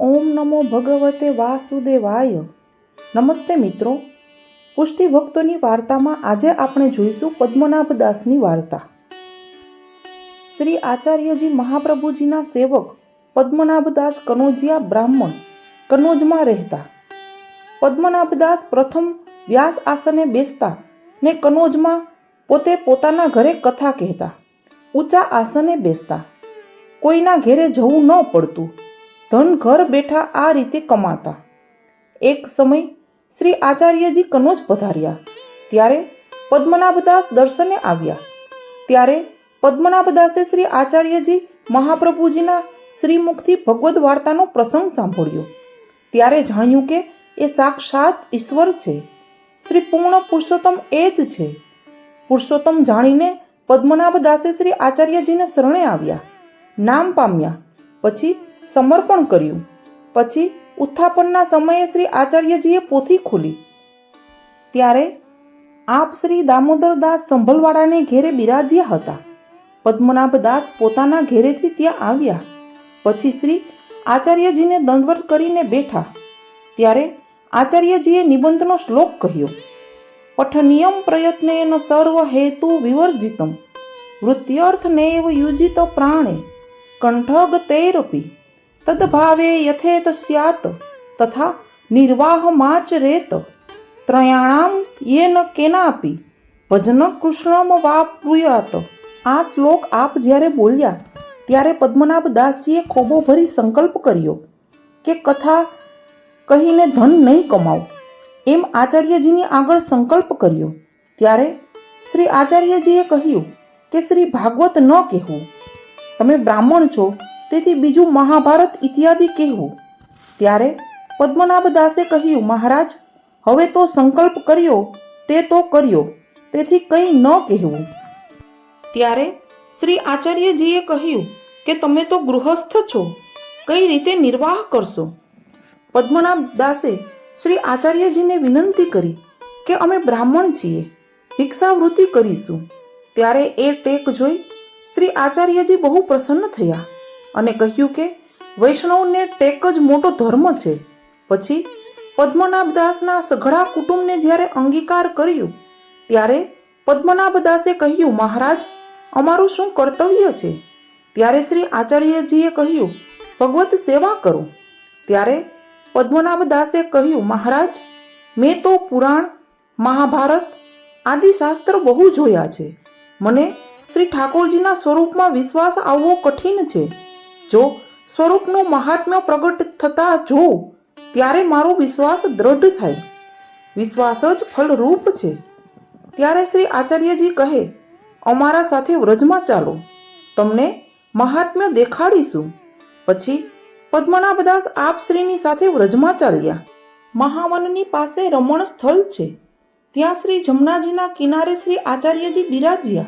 ઓમ નમો ભગવતે વાસુદેવાય. નમસ્તે મિત્રો. પુષ્ટિ ભક્તોની વાર્તામાં આજે આપણે જોઈશું પદ્મનાભ દાસની વાર્તા. શ્રી આચાર્યજી મહાપ્રભુજીના સેવક પદ્મનાભદાસ કનોજિયા બ્રાહ્મણ કનોજમાં રહેતા. પદ્મનાભદાસ પ્રથમ વ્યાસ આસને બેસતા ને કનોજમાં પોતે પોતાના ઘરે કથા કહેતા. ઊંચા આસને બેસતા. કોઈના ઘેરે જવું ન પડતું. ધન ઘર બેઠા આ રીતે કમાતા. એક સમય શ્રી આચાર્યજી કનોજ પધાર્યા. ત્યારે પદ્મનાભદાસ દર્શને આવ્યા. ત્યારે પદ્મનાભદાસે શ્રી આચાર્યજી મહાપ્રભુજીના શ્રીમુખથી ભગવદ્ વાર્તાનો પ્રસંગ સાંભળ્યો. ત્યારે જાણ્યું કે એ સાક્ષાત ઈશ્વર છે. શ્રી પૂર્ણ પુરુષોત્તમ એ જ છે. પુરુષોત્તમ જાણીને પદ્મનાભદાસે શ્રી આચાર્યજીને શરણે આવ્યા. નામ પામ્યા. પછી સમર્પણ કર્યું. પછી ઉત્થાપનના સમયે શ્રી આચાર્યજીએ પોથી ખોલી. ત્યારે આપ શ્રી દામોદરદાસ સંભલવાળાને ઘેરે બિરાજ્યા હતા. પદ્મનાભદાસ પોતાના ઘેરેથી ત્યાં આવ્યા. પછી શ્રી આચાર્યજીને દંડવત કરીને બેઠા. ત્યારે આચાર્યજીએ નિબંધનો શ્લોક કહ્યો. પઠનિયમ પ્રયત્નેન સર્વ હેતુ વિવર્જિતમ. વૃત્યર્થનેવ યુજિત પ્રાણે. કંઠગતૈરપી તદભાવે યથેત સ્યાત તથા નિર્વાહમાચરેત ત્રયાણામ યેન કેનાપી ભજન કૃષ્ણમ વાપ્રુયાત આ શ્લોક આપ જ્યારે બોલ્યા ત્યારે પદ્મનાભ દાસજીએ ખોબો ભરી સંકલ્પ કર્યો કે કથા કહીને ધન નહીં કમાવું એમ આચાર્યજીની આગળ સંકલ્પ કર્યો ત્યારે શ્રી આચાર્યજીએ કહ્યું કે શ્રી ભાગવત ન કહેવું તમે બ્રાહ્મણ છો તેથી બીજું મહાભારત ઇત્યાદિ કહેવું. ત્યારે પદ્મનાભદાસે કહ્યું, મહારાજ, હવે તો સંકલ્પ કર્યો, તે તો કર્યો, તેથી કંઈ ન કહેવું. ત્યારે શ્રી આચાર્યજીએ કહ્યું કે, તમે તો ગૃહસ્થ છો, કઈ રીતે નિર્વાહ કરશો? પદ્મનાભ દાસે શ્રી આચાર્યજીને વિનંતી કરી કે, અમે બ્રાહ્મણ છીએ ભિક્ષાવૃત્તિ કરીશું. ત્યારે એ ટેક જોઈ શ્રી આચાર્યજી બહુ પ્રસન્ન થયા. અને કહ્યું કે, વૈષ્ણવને ટેક જ મોટો ધર્મ છે. પછી પદ્મનાભદાસના સઘળા કુટુંબને જ્યારે અંગીકાર કર્યું, ત્યારે પદ્મનાભદાસે કહ્યું, મહારાજ, અમારું શું કર્તવ્ય છે? ત્યારે શ્રી આચાર્યજીએ કહ્યું, ભગવત સેવા કરો. ત્યારે પદ્મનાભદાસે કહ્યું, મહારાજ, મેં તો પુરાણ, મહાભારત આદિ શાસ્ત્ર બહુ જોયા છે. મને શ્રી ઠાકોરજીના સ્વરૂપમાં વિશ્વાસ આવવો કઠિન છે. જો સ્વરૂપનું મહાત્મ્ય પ્રગટ થતાં જોઉં ત્યારે મારો વિશ્વાસ દ્રઢ થાય. વિશ્વાસ જ ફળરૂપ છે. ત્યારે શ્રી આચાર્યજી કહે, અમારા સાથે વ્રજમાં ચાલો. તમને મહાત્મ્ય દેખાડીશું. પછી પદ્મનાભદાસ આપ શ્રીની સાથે વ્રજમાં ચાલ્યા. મહાવનની પાસે રમણ સ્થળ છે. ત્યાં શ્રી જમનાજીના કિનારે શ્રી આચાર્યજી બિરાજ્યા.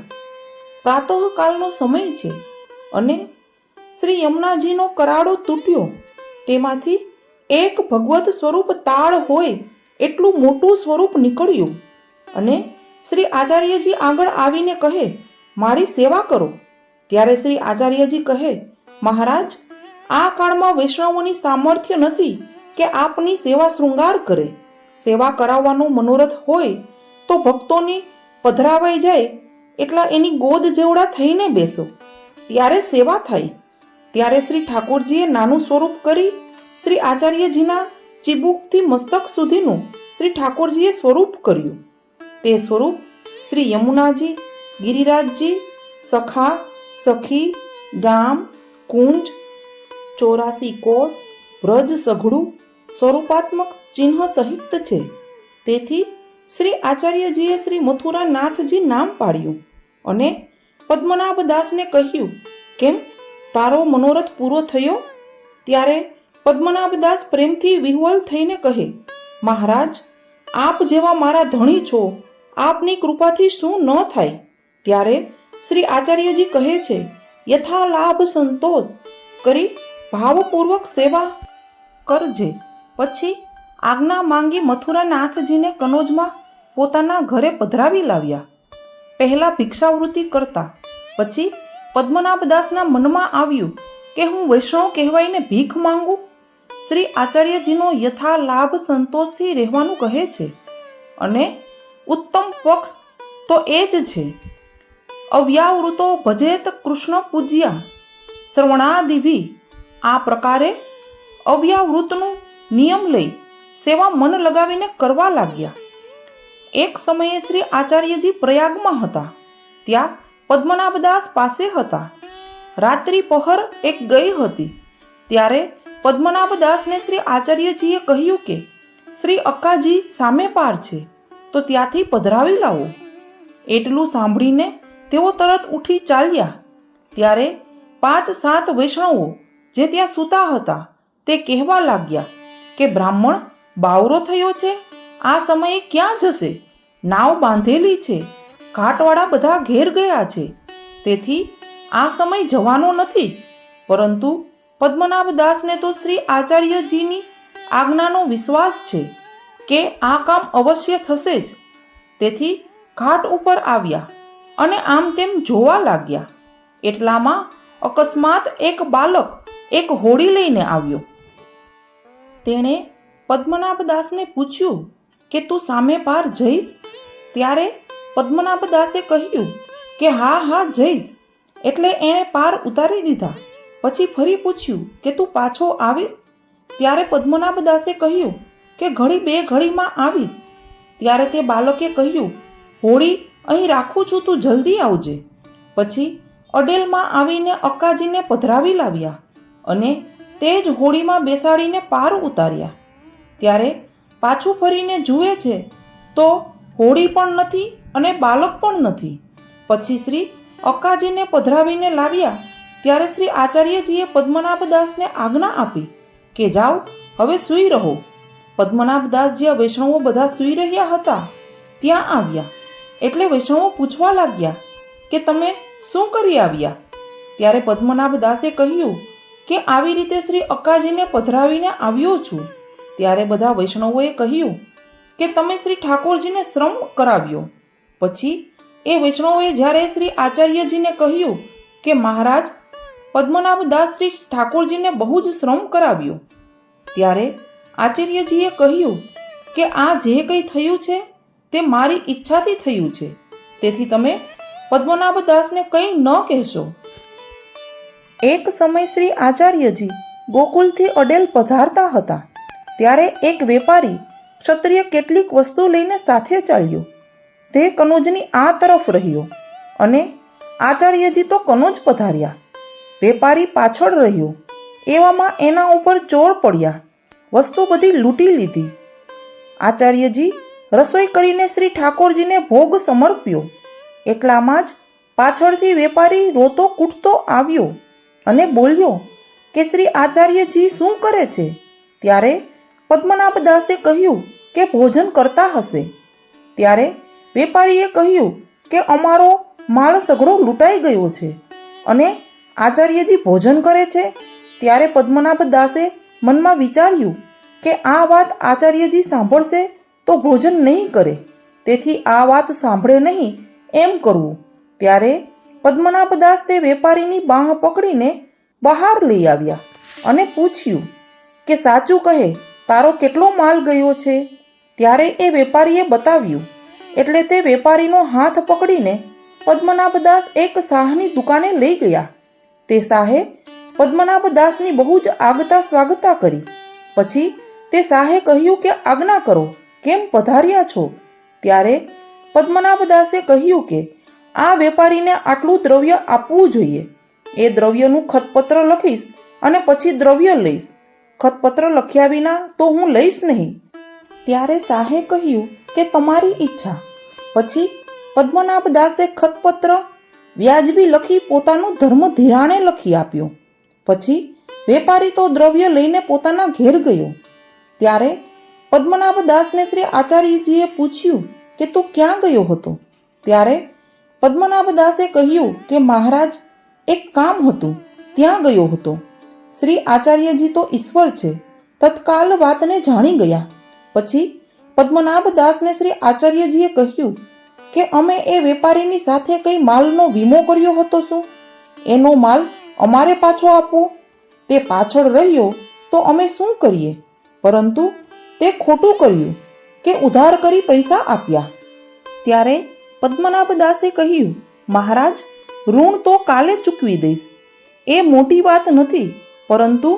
પ્રાતઃકાળનો સમય છે અને શ્રી યમુનાજીનો કરાડો તૂટ્યો. તેમાંથી એક ભગવત સ્વરૂપ તાળ હોય એટલું મોટું સ્વરૂપ નીકળ્યું. અને શ્રી આચાર્યજી આગળ આવીને કહે, મારી સેવા કરો. ત્યારે શ્રી આચાર્યજી કહે, મહારાજ, આ કાળમાં વૈષ્ણવોની સામર્થ્ય નથી કે આપની સેવા શૃંગાર કરે. સેવા કરાવવાનો મનોરથ હોય તો ભક્તોની પધરાવાઈ જાય, એટલા એની ગોદ જેવડા થઈને બેસો. ત્યારે સેવા થાય. ત્યારે શ્રી ઠાકોરજીએ નાનું સ્વરૂપ કરી શ્રી આચાર્યજીના ચીબુકથી મસ્તક સુધીનું શ્રી ઠાકોરજીએ સ્વરૂપ કર્યું. તે સ્વરૂપ શ્રી યમુનાજી, ગિરિરાજજી, સખા, સખી, ગામ, કુંજ, ચોરાસી કોષ વ્રજ સઘળું સ્વરૂપાત્મક ચિહ્ન સહિત છે. તેથી શ્રી આચાર્યજીએ શ્રી મથુરાનાથજી નામ પાડ્યું અને પદ્મનાભ દાસને કહ્યું, કેમ તારો મનોરથ પૂરો થયો? ત્યારે પદ્મનાભદાસ પ્રેમથી વિહ્વલ થઈને કહે, મહારાજ, આપ જેવા મારા ધણી છો, આપની કૃપાથી શું ન થાય? ત્યારે શ્રી આચાર્યજી કહે છે યથા લાભ સંતોષ. કરી ભાવપૂર્વક સેવા કરજે. પછી આજ્ઞા માંગી મથુરાનાથજીને કનોજમાં પોતાના ઘરે પધરાવી લાવ્યા. પહેલાં ભિક્ષાવૃત્તિ કરતા. પછી પદ્મનાભદાસના મનમાં આવ્યું કે હું વૈષ્ણવ કહેવાઈને ભીખ માંગુ? શ્રી આચાર્યજીનો યથા લાભ સંતોષથી રહેવાનું કહે છે. અને ઉત્તમ પક્ષ તો એ જ છે. અવ્યાવૃતો ભજેત કૃષ્ણ પૂજ્યા. શ્રવણાદિભી આ પ્રકારે અવ્યાવૃતનું નિયમ લઈ સેવા મન લગાવીને કરવા લાગ્યા. એક સમયે શ્રી આચાર્યજી પ્રયાગમાં હતા. ત્યાં પદ્મનાભદાસ પાસે હતા. રાત્રિ પહર એક ગઈ હતી. ત્યારે પદ્મનાભદાસને શ્રી આચાર્યજીએ કહ્યું કે, શ્રી અક્કાજી સામે પાર છે, તો ત્યાંથી પધરાવી લાવો. એટલું સાંભળીને તેઓ તરત ઉઠી ચાલ્યા. ત્યારે પાંચ સાત વૈષ્ણવો જે ત્યાં સૂતા હતા તે કહેવા લાગ્યા કે, બ્રાહ્મણ, બાવરો થયો છે? આ સમયે ક્યાં જશે? નાવ બાંધેલી છે. ઘાટવાળા બધા ઘેર ગયા છે. તેથી આ સમય જવાનો નથી. પરંતુ પદ્મનાભદાસને તો શ્રી આચાર્યજીની આજ્ઞાનો વિશ્વાસ છે કે આ કામ અવશ્ય થશે જ. તેથી ઘાટ ઉપર આવ્યા અને આમ તેમ જોવા લાગ્યા. એટલામાં અકસ્માત એક બાલક એક હોડી લઈને આવ્યો. તેણે પદ્મનાભદાસને પૂછ્યું કે તું સામે પાર જઈશ? ત્યારે પદ્મનાભદાસે કહ્યું કે, હા હા, જઈશ. એટલે એણે પાર ઉતારી દીધા. પછી ફરી પૂછ્યું કે, તું પાછો આવીશ? ત્યારે પદ્મનાભ દાસે કહ્યું કે, ઘડી બે ઘડીમાં આવીશ. ત્યારે તે બાલકે કહ્યું, હોળી, અહીં રાખું છું, તું જલ્દી આવજે. પછી અડેલમાં આવીને અક્કાજીને પધરાવી લાવ્યા અને તે જ હોળીમાં બેસાડીને પાર ઉતાર્યા. ત્યારે પાછું ફરીને જુએ છે તો હોળી પણ નથી અને બાલક પણ નથી. પછી શ્રી અક્કાજીને પધરાવીને લાવ્યા, ત્યારે શ્રી આચાર્યજીએ પદ્મનાભદાસને આજ્ઞા આપી કે જાઓ, હવે સૂઈ રહો. પદ્મનાભદાસ જ્યાં વૈષ્ણવો બધા સૂઈ રહ્યા હતા, ત્યાં આવ્યા. એટલે વૈષ્ણવો પૂછવા લાગ્યા કે તમે શું કરી આવ્યા? ત્યારે પદ્મનાભદાસે કહ્યું કે આવી રીતે શ્રી અક્કાજીને પધરાવીને આવ્યો છું. ત્યારે બધા વૈષ્ણવોએ કહ્યું કે તમે શ્રી ઠાકોરજીને શ્રમ કરાવ્યો. પછી એ વૈષ્ણવોએ જ્યારે શ્રી આચાર્યજીને કહ્યું કે મહારાજ, પદ્મનાભદાસ શ્રી ઠાકોરજીને બહુ જ શ્રમ કરાવ્યો. ત્યારે આચાર્યજીએ કહ્યું કે આ જે કંઈ થયું છે તે મારી ઈચ્છાથી થયું છે. તેથી તમે પદ્મનાભદાસને કંઈ ન કહેશો. એક સમય શ્રી આચાર્યજી ગોકુલથી અડેલ પધારતા હતા. ત્યારે એક વેપારી ક્ષત્રિય કેટલીક વસ્તુ લઈને સાથે ચાલ્યો. તે કનોજની આ તરફ રહ્યો અને આચાર્યજી તો કનોજ પધાર્યા. વેપારી પાછળ રહ્યો. એવામાં એના ઉપર ચોર પડ્યા. વસ્તુ બધી લૂંટી લીધી. આચાર્યજી રસોઈ કરીને શ્રી ઠાકોરજીને ભોગ સમર્પ્યો. એટલામાં જ પાછળથી વેપારી રોતો કૂટતો આવ્યો અને બોલ્યો કે શ્રી આચાર્યજી શું કરે છે? ત્યારે પદ્મનાભદાસે કહ્યું કે ભોજન કરતા હશે. ત્યારે વેપારીએ કહ્યું કે અમારો માળ સઘળો લૂંટાઈ ગયો છે અને આચાર્યજી ભોજન કરે છે. ત્યારે પદ્મનાભદાસે મનમાં વિચાર્યું કે આ વાત આચાર્યજી સાંભળશે તો ભોજન નહીં કરે. તેથી આ વાત સાંભળે નહીં એમ કરવું. ત્યારે પદ્મનાભદાસ તે વેપારીની બાહ પકડીને બહાર લઈ આવ્યા અને પૂછ્યું કે સાચું કહે તારો કેટલો માલ ગયો છે? ત્યારે એ વેપારીએ બતાવ્યું. એટલે તે વેપારીનો હાથ પકડીને પદ્મનાભદાસ એક શાહની દુકાને લઈ ગયા. તે શાહે પદ્મનાભદાસની બહુ જ આગતા સ્વાગતા કરી. પછી તે શાહે કહ્યું કે આજ્ઞા કરો, કેમ પધાર્યા છો? ત્યારે પદ્મનાભદાસે કહ્યું કે આ વેપારીને આટલું દ્રવ્ય આપવું જોઈએ. એ દ્રવ્યનું ખતપત્ર લખીશ અને પછી દ્રવ્ય લઈશ. ખતપત્ર લખ્યા વિના તો હું લઈશ નહીં. ત્યારે શાહે કહ્યું કે તમારી ઈચ્છા. પછી પદ્મનાભદાસે ખતપત્ર વ્યાજબી લખી પોતાનું ધર્મ ધિરાણે લખી આપ્યો. પછી વેપારી તો દ્રવ્ય લઈને પોતાના ઘેર ગયો. ત્યારે પદ્મનાભદાસને શ્રી આચાર્યજીએ પૂછ્યું કે તું ક્યાં ગયો હતો? ત્યારે પદ્મનાભદાસે કહ્યું કે મહારાજ, એક કામ હતું, ત્યાં ગયો હતો. શ્રી આચાર્યજી તો ઈશ્વર છે. તત્કાલ વાતને જાણી ગયા. પછી પદ્મનાભદાસને શ્રી આચાર્યજીએ કહ્યું કે અમે એ વેપારીની સાથે કઈ માલનો વીમો કર્યો હતો શું? એનો માલ અમારે પાછો આપવો? તે પાછળ રહ્યો તો અમે શું કરીએ? પરંતુ તે ખોટું કર્યું કે ઉધાર કરી પૈસા આપ્યા. ત્યારે પદ્મનાભદાસે કહ્યું, મહારાજ, ઋણ તો કાલે ચૂકવી દઈશ. એ મોટી વાત નથી. પરંતુ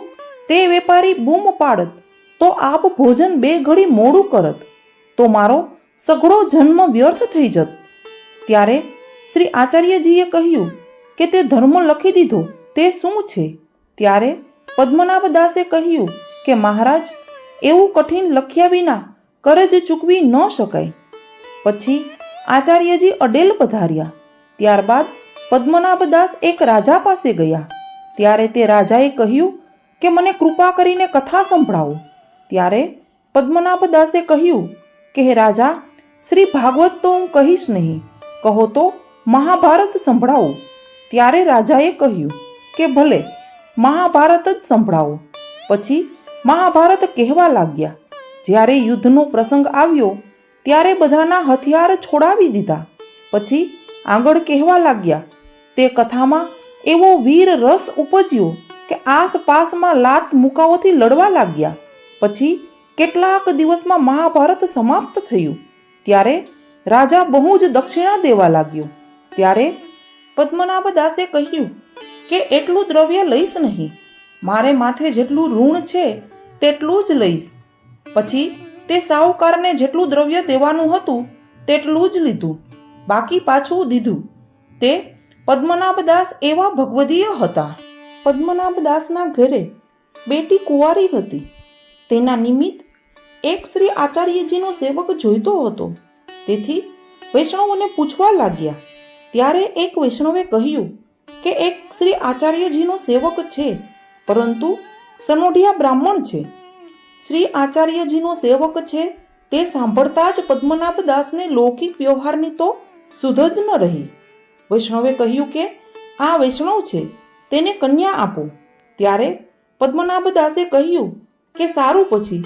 તે વેપારી બૂમ પાડત, તો આપ ભોજન બે ઘડી મોડું કરત, તો મારો સઘળો જન્મ વ્યર્થ થઈ જત. ત્યારે શ્રી આચાર્યજીએ કહ્યું કે તે ધર્મ લખી દીધો, તે શું છે? ત્યારે પદ્મનાભ દાસે કહ્યું કે મહારાજ, એવું કઠિન લખ્યા વિના કરજ ચૂકવી ન શકાય. પછી આચાર્યજી અડેલ પધાર્યા, ત્યારબાદ પદ્મનાભદાસ એક રાજા પાસે ગયા. ત્યારે તે રાજાએ કહ્યું કે મને કૃપા કરીને કથા સંભળાવો. ત્યારે પદ્મનાભ દાસે કહ્યું કે, હે રાજા, શ્રી ભાગવત તો હું કહીશ નહીં. કહો તો મહાભારત સંભળાવો. ત્યારે રાજાએ કહ્યું કે, ભલે, મહાભારત જ સંભળાવો. પછી મહાભારત કહેવા લાગ્યા. જ્યારે યુદ્ધનો પ્રસંગ આવ્યો, ત્યારે બધાના હથિયાર છોડાવી દીધા. પછી આગળ કહેવા લાગ્યા, તે કથામાં એવો વીર રસ ઉપજ્યો કે આસપાસમાં લાત મુકાઓથી લડવા લાગ્યા. પછી કેટલાક દિવસમાં મહાભારત સમાપ્ત થયું. ત્યારે રાજા બહુ જ દક્ષિણા દેવા લાગ્યો. ત્યારે પદ્મનાભ દાસે કહ્યું કે એટલું દ્રવ્ય લઈશ નહીં. મારે માથે જેટલું ઋણ છે તેટલું જ લઈશ. પછી તે સાહુકારને જેટલું દ્રવ્ય દેવાનું હતું તેટલું જ લીધું. બાકી પાછું દીધું. તે પદ્મનાભ દાસ એવા ભગવદીય હતા. પદ્મનાભદાસના ઘરે બેટી કુંવારી હતી. તેના નિમિત્ત એક શ્રી આચાર્યજીનો સેવક જોઈતો હતો. તેથી વૈષ્ણવોને પૂછવા લાગ્યા. ત્યારે એક વૈષ્ણવે કહ્યું કે એક શ્રી આચાર્યજીનો સેવક છે, પરંતુ સનોઢિયા બ્રાહ્મણ છે. શ્રી આચાર્યજીનો સેવક છે તે સાંભળતા જ પદ્મનાભદાસને લૌકિક વ્યવહારની તો સુધ જ ન રહી. વૈષ્ણવે કહ્યું કે, આ વૈષ્ણવ છે, તેને કન્યા આપો. ત્યારે પદ્મનાભ દાસે કહ્યું કે, સારું પછી.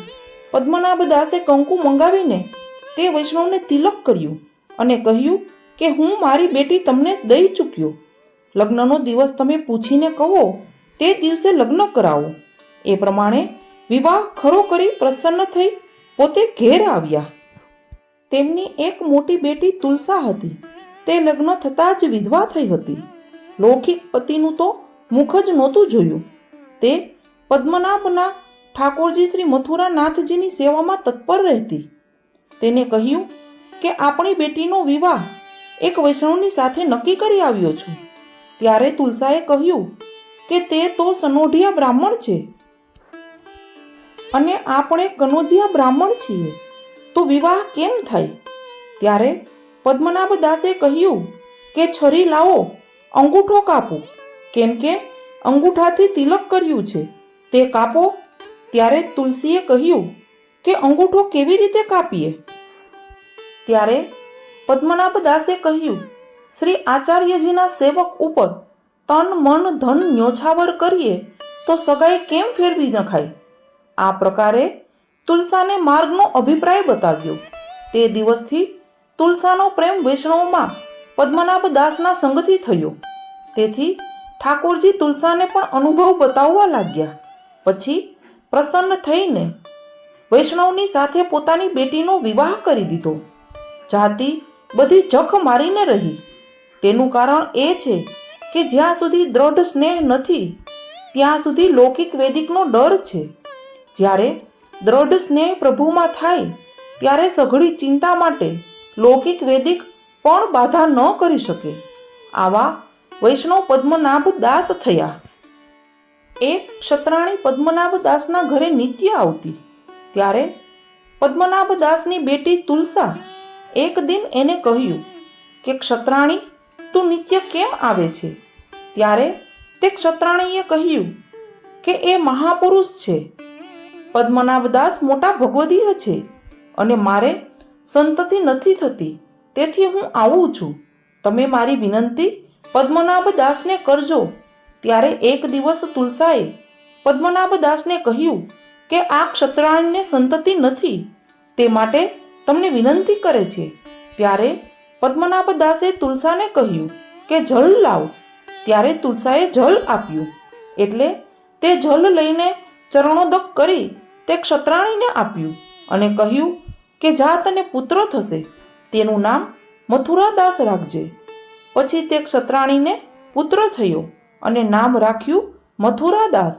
પદ્મનાભ દાસે કંકુ મંગાવીને તે વૈષ્ણવને તિલક કર્યું અને કહ્યું કે, હું મારી બેટી તમને દઈ ચૂક્યો. લગ્નનો દિવસ તમે પૂછીને કહો, તે દિવસે લગ્ન કરાવો. એ પ્રમાણે વિવાહ ખરો કરી પ્રસન્ન થઈ પોતે ઘેર આવ્યા. તેમની એક મોટી બેટી તુલસા હતી. તે લગ્ન થતાં જ વિધવા થઈ હતી. લૌકિક પતિનું તો મુખ જ નહોતું જોયું. તે પદ્મનાભના ઠાકોરજી શ્રી મથુરાનાથજીની સેવામાં તત્પર રહેતી. તેને કહ્યું કે, આપણી બેટીનો વિવાહ એક વૈષ્ણવની સાથે નક્કી કરી આવ્યો છું. ત્યારે તુલસાએ કહ્યું કે, તે તો સનોઢિયા બ્રાહ્મણ છે. અને આપણે કનોજિયા બ્રાહ્મણ છીએ. તો વિવાહ કેમ થાય? ત્યારે પદ્મનાભ દાસે કહ્યું કે, છરી લાવો, અંગૂઠો કાપો. કેમ કે અંગૂઠાથી તિલક કર્યું છે. તે કાપો. ત્યારે તુલસીએ કહ્યું કે, અંગૂઠો કેવી રીતે કાપીએ? ત્યારે પદ્મનાભ દાસે કહ્યું, શ્રી આચાર્યજીના સેવક ઉપર તન, મન, ધન ન્યોછાવર કરીએ તો સગાઈ કેમ ફેરવી નખાય? આ પ્રકારે તુલસાને માર્ગનો અભિપ્રાય બતાવ્યો. તે દિવસથી તુલસાનો પ્રેમ વૈષ્ણવમાં પદ્મનાભ દાસના સંગથી થયો. તેથી ઠાકોરજી તુલસાને પણ અનુભવ બતાવવા લાગ્યા. પછી પ્રસન્ન થઈને વૈષ્ણવની સાથે પોતાની બેટીનો વિવાહ કરી દીધો. જાતિ બધી જખ મારીને રહી. તેનું કારણ એ છે કે જ્યાં સુધી દ્રઢ સ્નેહ નથી, ત્યાં સુધી લૌકિક વેદિકનો ડર છે. જ્યારે દ્રઢ સ્નેહ પ્રભુમાં થાય, ત્યારે સઘળી ચિંતા માટે લૌકિક વેદિક પણ બાધા ન કરી શકે. આવા વૈષ્ણવ પદ્મનાભ દાસ થયા. એક ક્ષત્રાણી પદ્મનાભ દાસના ઘરે નિત્ય આવતી. ત્યારે પદ્મનાભ દાસની બેટી તુલસા એક દિન એને કહ્યું કે, ક્ષત્રાણી, તું નિત્ય કેમ આવે છે? ત્યારે તે ક્ષત્રાણીએ કહ્યું કે, એ મહાપુરુષ છે. પદ્મનાભ દાસ મોટા ભગવદીય છે અને મારે સંતતિ નથી થતી. તેથી હું આવું છું. તમે મારી વિનંતી પદ્મનાભ દાસને કરજો. ત્યારે એક દિવસ તુલસાએ પદ્મનાભ દાસને કહ્યું કે આ ક્ષત્રાણીને સંતતિ નથી. તે માટે તમને વિનંતી કરે છે. ત્યારે પદ્મનાભ દાસે તુલસાને કહ્યું કે જલ લાવ. ત્યારે તુલસાએ જલ આપ્યું. એટલે તે જલ લઈને ચરણોદક કરી તે ક્ષત્રાણીને આપ્યું અને કહ્યું કે જા તને પુત્ર થશે, તેનું નામ મથુરાદાસ રાખજે. પછી તે ક્ષત્રાણીને પુત્ર થયો અને નામ રાખ્યું મથુરાદાસ.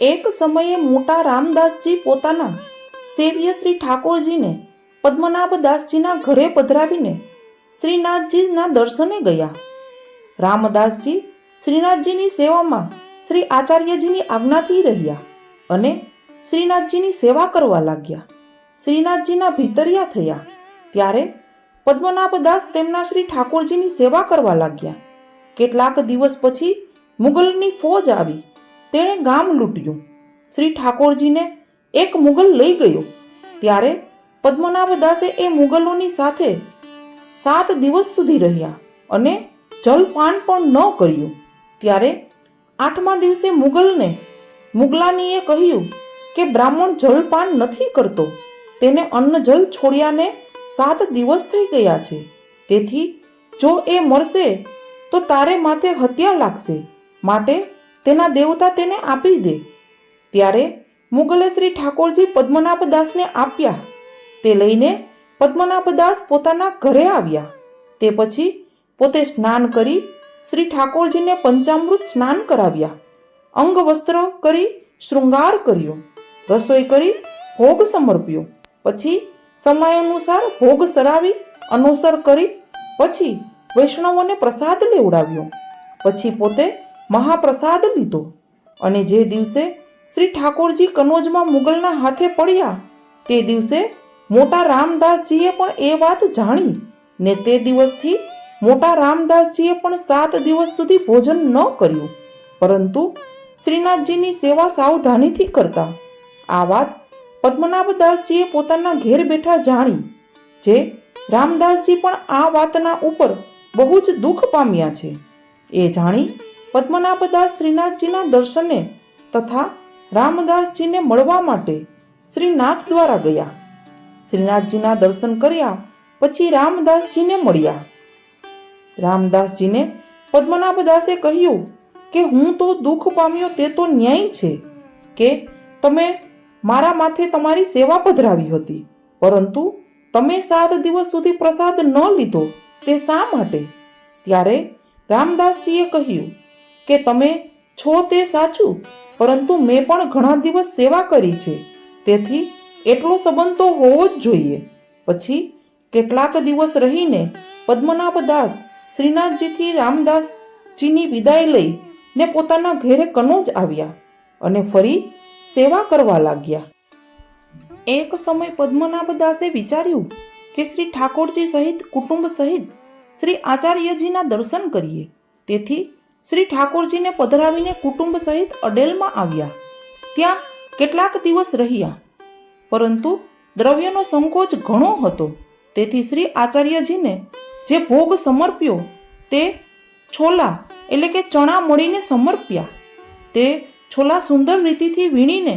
એક સમયે મોટા રામદાસજી પોતાના સેવ્ય શ્રી ઠાકોરજીને પદ્મનાભદાસજીના ઘરે પધરાવીને શ્રીનાથજીના દર્શને ગયા. રામદાસજી શ્રીનાથજીની સેવામાં શ્રી આચાર્યજીની આજ્ઞાથી રહ્યા અને શ્રીનાથજીની સેવા કરવા લાગ્યા. શ્રીનાથજીના ભીતરિયા થયા. ત્યારે પદ્મનાભદાસ તેમના શ્રી ઠાકોરજીની સેવા કરવા લાગ્યા. કેટલાક દિવસ પછી મુગલની ફોજ આવી. તેણે ગામ લૂંટ્યું. શ્રી ઠાકોરજીને એક મુગલ લઈ ગયો. ત્યારે પદ્મનાભદાસે એ મુગલોની સાથે સાત દિવસ સુધી રહ્યા અને જલપાન પણ ન કર્યું. ત્યારે આઠમા દિવસે મુગલને મુગલાનીએ કહ્યું કે બ્રાહ્મણ જલપાન નથી કરતો. તેને અન્ન જલ છોડ્યાને સાત દિવસ થઈ ગયા છે. તેથી જો એ મરશે, તો તારે માથે હત્યા લાગશે. માટે તેના દેવતા તેને આપી દે. ત્યારે મુગલે શ્રી ઠાકોરજી પદ્મનાભદાસને આપ્યા. તે લઈને પદ્મનાભદાસ પોતાના ઘરે આવ્યા. તે પછી પોતે સ્નાન કરી શ્રી ઠાકોરજીને પંચામૃત સ્નાન કરાવ્યા. અંગ વસ્ત્ર કરી શૃંગાર કર્યો. રસોઈ કરી ભોગ સમર્પ્યો. પછી સમય અનુસાર ભોગ સરાવી, અનુસર કરી, પછી વૈષ્ણવોને પ્રસાદ લેવડાવ્યો પછી પોતે મહાપ્રસાદ લીધો. અને જે દિવસે શ્રી ઠાકોરજી કનોજમાં મુગલના હાથે પડ્યા, તે દિવસે મોટા રામદાસજીએ પણ એ વાત જાણી ને તે દિવસથી મોટા રામદાસજીએ પણ સાત દિવસ સુધી ભોજન ન કર્યું. પરંતુ શ્રીનાથજીની સેવા સાવધાનીથી કરતા આ વાત પદ્મનાભદાસજીએ પોતાના ઘેર બેઠા જાણી જે રામદાસજી પણ આ વાતના ઉપર બહુ જ દુઃખ પામ્યા છે. એ જાણી પદ્મનાભદાસ શ્રીનાથજીના દર્શને તથા રામદાસજીને મળવા માટે શ્રીનાથ દ્વારા ગયા. શ્રીનાથજીના દર્શન કર્યા, પછી રામદાસજીને મળ્યા. રામદાસજીને પદ્મનાભદાસે કહ્યું કે, હું તો દુઃખ પામ્યો તે તો ન્યાય છે કે તમે મારા માથે તમારી સેવા પધરાવી હતી. પરંતુ તમે સાત દિવસ સુધી પ્રસાદ ન લીધો તે શા માટે? ત્યારે રામદાસજીએ કહ્યું કે તમે છો તે સાચું, પરંતુ મેં પણ ઘણા દિવસ સેવા કરી છે. તેથી એટલો સંબંધ તો હોવો જ જોઈએ. પછી કેટલાક દિવસ રહીને પદ્મનાભદાસ શ્રીનાથજીથી રામદાસજીની વિદાય લઈ ને પોતાના ઘેરે કનોજ આવ્યા અને ફરી સેવા કરવા લાગ્યા. એક સમય પદ્મનાભદાસે વિચાર્યું કે શ્રી ઠાકોરજી સહિત કુટુંબ સહિત શ્રી આચાર્યજીના દર્શન કરીએ. તેથી શ્રી ઠાકોરજીને પધરાવીને કુટુંબ સહિત અડેલમાં આવ્યા. ત્યાં કેટલાક દિવસ રહ્યા. પરંતુ દ્રવ્યનો સંકોચ ઘણો હતો. તેથી શ્રી આચાર્યજીને જે ભોગ સમર્પ્યો તે છોલા એટલે કે ચણા મળીને સમર્પ્યા. તે છોલા સુંદર રીતિથી વીણીને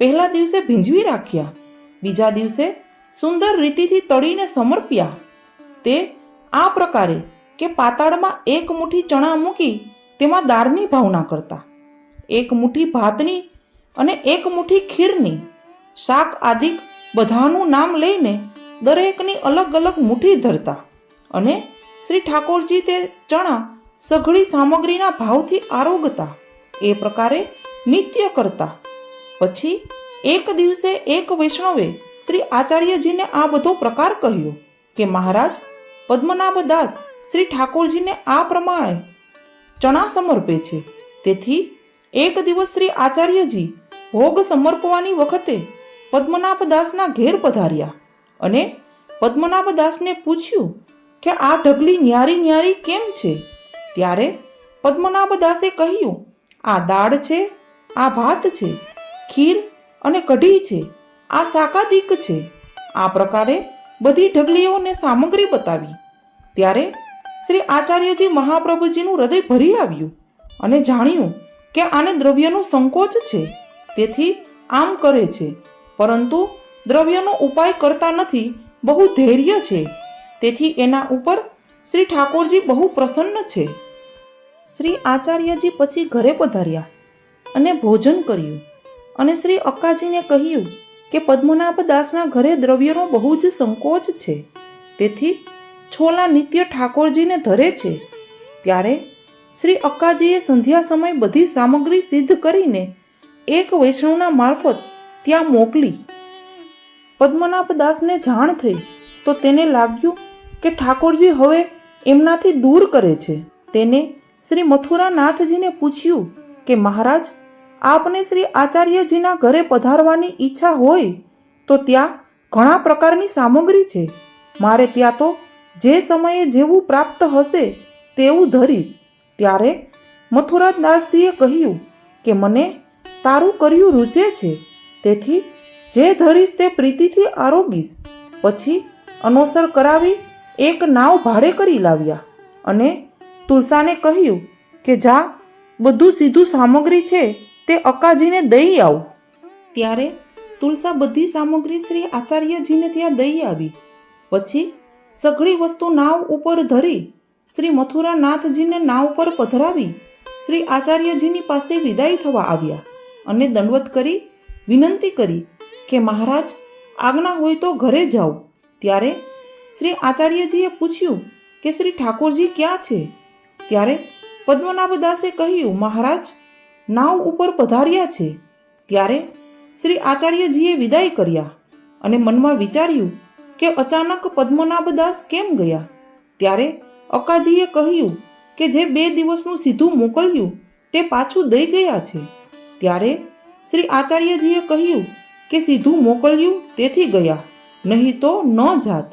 પહેલા દિવસે ભીંજવી રાખ્યા. બીજા દિવસે સુંદર રીતિથી તળીને સમર્પ્યા. તે આ પ્રકારે કે પાતાળમાં એક મુઠ્ઠી ચણા મૂકી તેમાં દાળની ભાવના કરતા. એક મુઠ્ઠી ભાતની અને એક મુઠ્ઠી ખીરની શાક આદિક બધાનું નામ લઈને દરેકની અલગ અલગ મુઠ્ઠી ધરતા. અને શ્રી ઠાકોરજી તે ચણા સઘળી સામગ્રીના ભાવથી આરોગતા. એ પ્રકારે નિત્ય કરતા. પછી એક દિવસે એક વૈષ્ણવે શ્રી આચાર્યજીને આ બધો પ્રકાર કહ્યો કે, મહારાજ પદ્મનાભદાસ શ્રી ઠાકોરજીને આ પ્રમાણે ચણા સમર્પે છે. તેથી એક દિવસ શ્રી આચાર્યજી ભોગ સમર્પવાની વખતે પદ્મનાભદાસના ઘેર પધાર્યા અને પદ્મનાભદાસને પૂછ્યું કે, આ ઢગલી ન્યારી ન્યારી કેમ છે? ત્યારે પદ્મનાભદાસે કહ્યું, આ દાળ છે આ ભાત છે, ખીર અને કઢી છે, આ શાકાદિક છે. આ પ્રકારે બધી ઢગલીઓને સામગ્રી બતાવી. ત્યારે શ્રી આચાર્યજી મહાપ્રભુજીનું હૃદય ભરી આવ્યું અને જાણ્યું કે આને દ્રવ્યનો સંકોચ છે, તેથી આમ કરે છે. પરંતુ દ્રવ્યનો ઉપાય કરતા નથી, બહુ ધૈર્ય છે. તેથી એના ઉપર શ્રી ઠાકોરજી બહુ પ્રસન્ન છે. શ્રી આચાર્યજી પછી ઘરે પધાર્યા. અને ભોજન કર્યું. અને શ્રી અક્કાજીને કહ્યું કે પદ્મનાભદાસના ઘરે દ્રવ્યનો બહુ જ સંકોચ છે. તેથી છોલા નિત્ય ઠાકોરજીને ધરે છે. ત્યારે શ્રી અક્કાજીએ સંધ્યા સમય બધી સામગ્રી સિદ્ધ કરીને એક વૈષ્ણવના મારફત ત્યાં મોકલી. પદ્મનાભદાસને જાણ થઈ તો તેને લાગ્યું કે ઠાકોરજી હવે એમનાથી દૂર કરે છે. તેને શ્રી મથુરાનાથજીને પૂછ્યું કે મહારાજ આપને શ્રી આચાર્યજીના ઘરે પધારવાની ઈચ્છા હોય, તો ત્યાં ઘણા પ્રકારની સામગ્રી છે. મારે ત્યાં તો જે સમયે જેવું પ્રાપ્ત હશે તેવું ધરીશ. ત્યારે મથુરાદાસજીએ કહ્યું કે મને તારું કર્યું રૂચે છે, તેથી જે ધરીશ તે પ્રીતિથી આરોગીશ. પછી અનોસર કરાવી એક નાવ ભાડે કરી લાવ્યા અને તુલસાને કહ્યું કે જા, બધું સીધું સામગ્રી છે તે અકાજીને દઈ આવું. ત્યારે તુલસા બધી સામગ્રી શ્રી આચાર્યજીને ત્યાં દઈ આવી. પછી સઘળી વસ્તુ નાવ ઉપર ધરી શ્રી મથુરાનાથજીને નાવ પર પધરાવી શ્રી આચાર્યજીની પાસે વિદાય થવા આવ્યા અને દંડવત કરી વિનંતી કરી કે મહારાજ આજ્ઞા હોય તો ઘરે જાઓ. ત્યારે શ્રી આચાર્યજીએ પૂછ્યું કે શ્રી ઠાકોરજી ક્યાં છે? ત્યારે પદ્મનાભદાસે કહ્યું, મહારાજ નાવ ઉપર પધાર્યા છે. ત્યારે શ્રી આચાર્યજીએ વિદાય કર્યા અને મનમાં વિચાર્યું કે અચાનક પદ્મનાભદાસ કેમ ગયા? ત્યારે અકાજીએ કહ્યું કે જે બે દિવસનું સીધું મોકલ્યું તે પાછું દઈ ગયા છે. ત્યારે શ્રી આચાર્યજીએ કહ્યું કે સીધું મોકલ્યું તેથી ગયા, નહીં તો ન જાત.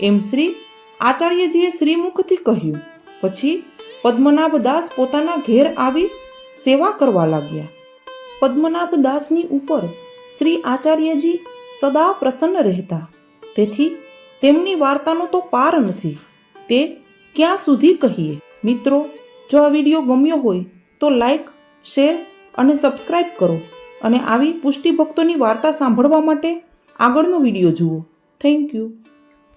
એમ શ્રી આચાર્યજીએ શ્રીમુખથી કહ્યું. પછી પદ્મનાભ દાસ પોતાના ઘેર આવી સેવા કરવા લાગ્યા. પદ્મનાભ દાસની ઉપર શ્રી આચાર્યજી સદા પ્રસન્ન રહેતા. તેથી તેમની વાર્તાનો તો પાર નથી. તે ક્યાં સુધી કહીએ? મિત્રો, જો આ વીડિયો ગમ્યો હોય તો લાઈક, શેર અને સબસ્ક્રાઈબ કરો અને આવી પુષ્ટિભક્તોની વાર્તા સાંભળવા માટે આગળનો વીડિયો જુઓ. Thank you.